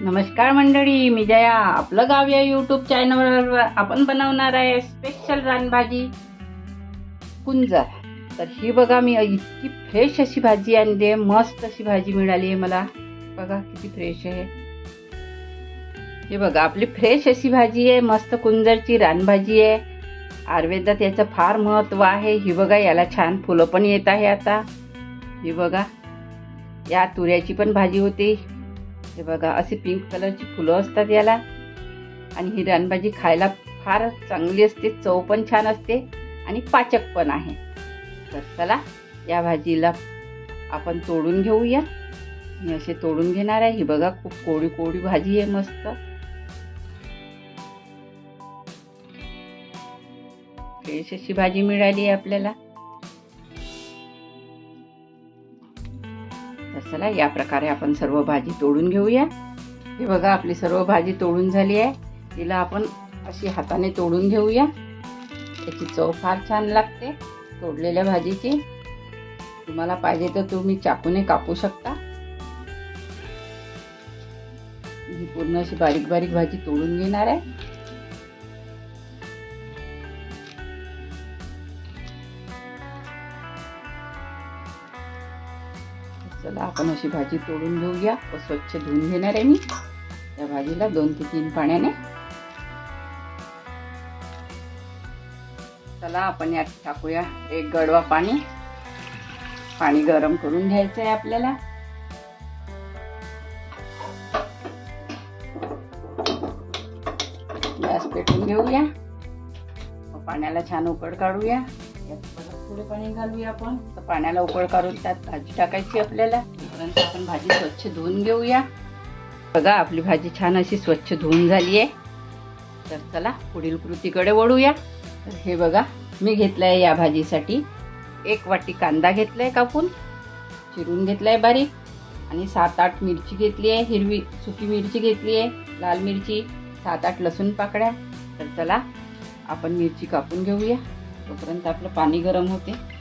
नमस्कार मंडळी मी जया. आपलं गाव या युट्यूब चॅनलवर आपण बनवणार आहे स्पेशल रानभाजी. कुंजर. तर ही बघा मी इतकी फ्रेश अशी भाजी आणली मस्त अशी भाजी मिळाली आहे मला. बघा किती फ्रेश आहे. हे बघा आपली फ्रेश अशी भाजी आहे. मस्त कुंजरची रानभाजी आहे. आयुर्वेदात याचं फार महत्त्व आहे. ही बघा याला छान फुलं पण येत आहे आता. ही बघा या तुऱ्याची पण भाजी होती. हे बघा असे पिंक कलरची फुलं असतात याला. आणि ही रानभाजी खायला फार चांगली असते चव पण छान असते आणि पाचक पण आहे. तर चला या भाजीला आपण तोडून घेऊया. मी असे तोडून घेणार आहे. ही बघा खूप कोळी कोळी भाजी आहे मस्त. फ्रेश अशी भाजी मिळाली आहे आपल्याला. चला या प्रकारे आपण सर्व भाजी तोडून घेऊया. हे बघा आपली सर्व भाजी तोडून झाली आहे. तिला आपण अशी हाताने तोडून घेऊया. त्याची चव फार छान लागते तोडलेल्या भाजीची. तुम्हाला पाहिजे तर तुम्ही चाकूने कापू शकता. ही पूर्ण अशी बारीक बारीक भाजी तोडून घेणार आहे. चला आपण अशी भाजी तोडून घेऊया. व स्वच्छ धुवून घेणार आहे मी. या भाजीला दोन ते तीन पाण्याने. चला आपण यात टाकूया एक गडवा पाणी. पाणी गरम करून घ्यायचं आहे आपल्याला. गॅस पेटून घेऊया. पाण्याला छान उकड काढूया. थोडे पाणी घालूया आपण. तर पाण्याला उकळ काढून त्यात भाजी टाकायची आपल्याला. तोपर्यंत आपण भाजी स्वच्छ धुवून घेऊया. बघा आपली भाजी छान अशी स्वच्छ धुवून झाली आहे तर चला पुढील कृतीकडे वळूया. तर हे बघा मी घेतलंय या भाजीसाठी. एक वाटी कांदा घेतलाय कापून. चिरून घेतलाय बारीक. आणि सात आठ मिरची घेतली आहे. हिरवी सुकी मिरची घेतली आहे. लाल मिरची सात आठ लसूण पाकड्या तर चला आपण मिरची कापून घेऊया. तोपर्यंत आपलं पाणी गरम होते.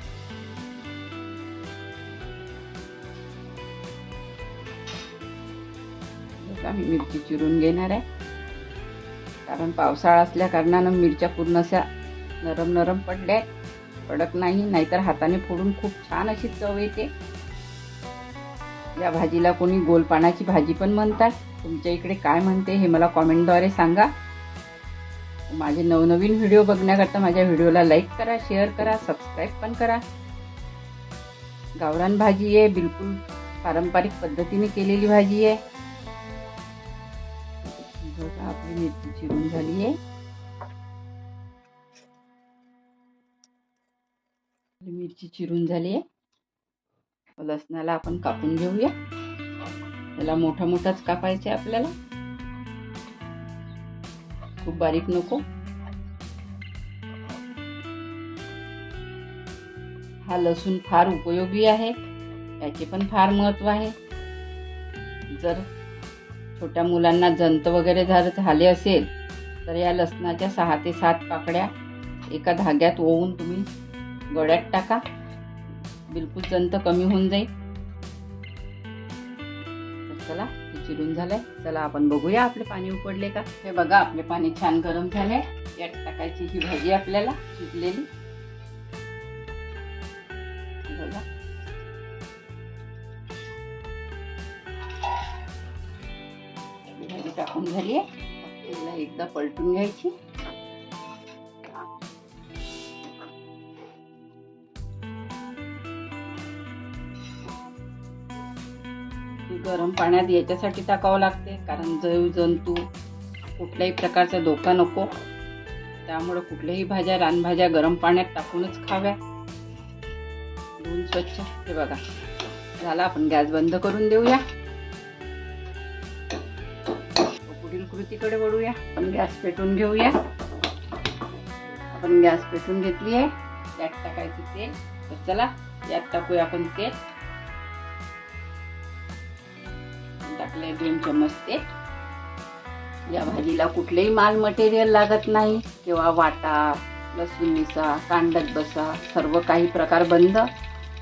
आम्ही मी मिरची चिरून घेणार आहे. कारण पावसाळा असल्या कारणानं मिरच्या पूर्ण अशा नरम नरम पडल्या आहेत. कडक नाही नाहीतर हाताने फोडून खूप छान अशी चव येते. या भाजीला कोणी गोलपानाची भाजी पण म्हणतात. तुमच्या इकडे काय म्हणते हे मला कॉमेंटद्वारे सांगा. माझे नवनवीन व्हिडिओ बघण्याकरता माझ्या व्हिडिओला लाईक करा शेअर करा सबस्क्राईब पण करा. गावरान भाजी आहे बिलकुल पारंपरिक पद्धतीने केलेली भाजी आहे. आपली मिरची चिरून झाली आहे. आपली मिरची चिरून झाली आहे. लसणाला आपण कापून घेऊया. त्याला मोठा मोठाच कापायचे आपल्याला. खूप बारीक नको. हा लसूण फार उपयोगी आहे. याचे पण फार महत्त्व आहे. जर छोट्या मुलांना जंत वगैरे जर झाले असेल तर या लसणाच्या सहा ते सात पाकड्या एका धाग्यात ओवून तुम्ही गळ्यात टाका. बिलकुल जंत कमी होऊन जाईल. चला चिरून झालंय. चला आपण बघूया आपले पाणी उकडले का? हे बघा आपले पाणी छान गरम झाले यात टाकायची ही भाजी आपल्याला शिजलेली. बघा. ही भाजी टाकून झाली आहे एकदा पलटून घ्यायची. गरम पाण्यात याच्यासाठी टाकावं लागते कारण जैव जंतू कुठल्याही प्रकारचा धोका नको. त्यामुळे कुठल्याही भाज्या रानभाज्या गरम पाण्यात टाकूनच खाव्या. धुवून स्वच्छ. हे बघा झाला आपण गॅस बंद करून देऊया. पुढील कृतीकडे वळूया. आपण गॅस पेटून घेऊया. आपण गॅस पेटून घेतली आहे त्यात टाकायचं तेल. तर चला यात टाकूया आपण तेल. टाकले दोन चमच या भाजीला कुठलेही माल मटेरियल लागत नाही. किंवा वाटा लसूण मिसा कांडत बसा सर्व काही प्रकार बंद.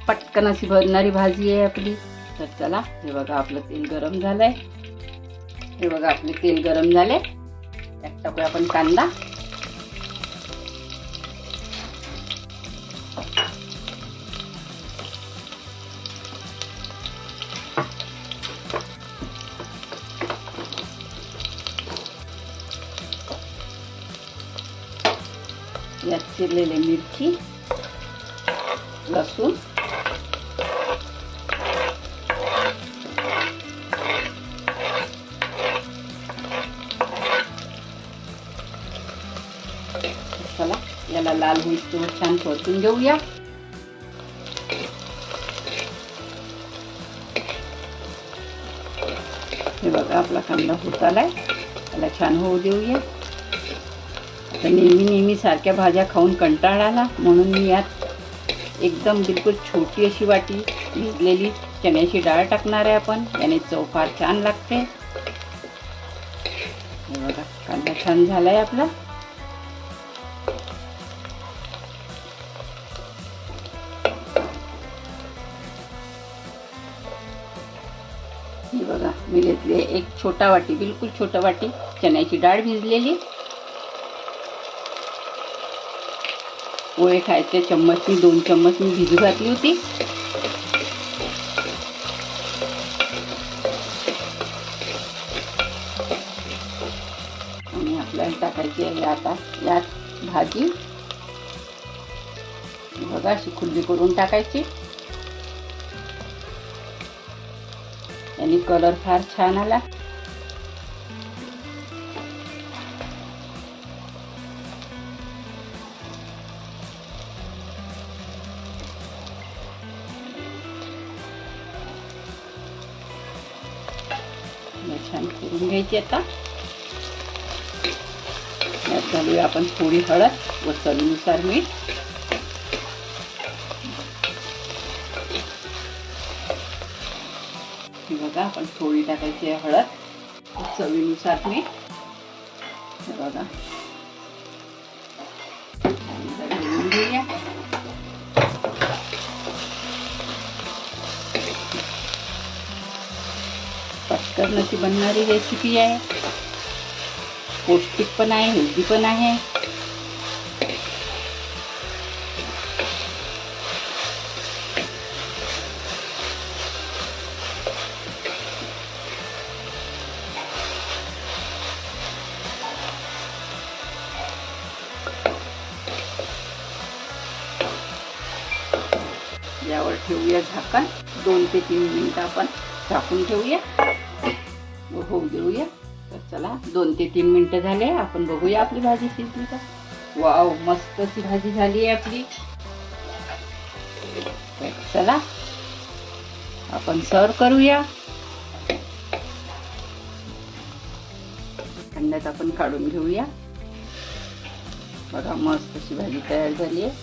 पटकन अशी भरणारी भाजी आहे आपली. तर चला हे बघा आपलं तेल गरम झालंय. हे बघा आपले तेल गरम झाले त्यात टाकूया आपण कांदा. यात चिरलेले मिरची लसूण चला याला लाल होईल छान परतून घेऊया. हे बघा आपला कांदा होत आलाय. त्याला छान होऊ देऊया. तर नेहमी नेहमी सारख्या भाज्या खाऊन कंटाळा आला म्हणून मी यात एकदम बिलकुल छोटी अशी वाटी भिजलेली चण्याची डाळ टाकणार आहे आपण याने चव फार छान लागते. हे बघा कांदा छान झालाय आपला. बघा मी घेतली एक छोटा वाटी बिलकुल छोटा वाटी चण्याची डाळ भिजलेली. पोहे खायचे चम्मच मी दोन चम्मच मी भिजू घातली होती. आणि आपल्याला टाकायची आहे आता यात भाजी. बघा अशी खुल्ली करून टाकायची. आणि कलर फार छान आला. घ्यायची आता. यात घालूया आपण थोडी हळद व चवीनुसार मीठ. हे बघा आपण थोडी टाकायची आहे हळद चवीनुसार मीठ. हे बघा. अशी बनणारी रेसिपी आहे पौष्टिक पण आहे हेल्दी पण आहे यावर ठेवूया झाकण, दोन ते तीन मिनिटं आपण झाकून ठेवूया. होऊ देऊया तर चला दोन ते तीन मिनटं झाले आपण बघूया आपली भाजी शिजली का? वाव मस्त अशी भाजी झाली आहे आपली. चला आपण सर्व करूया. थंड्यात आपण काढून घेऊया. बघा मस्त अशी भाजी तयार झाली आहे.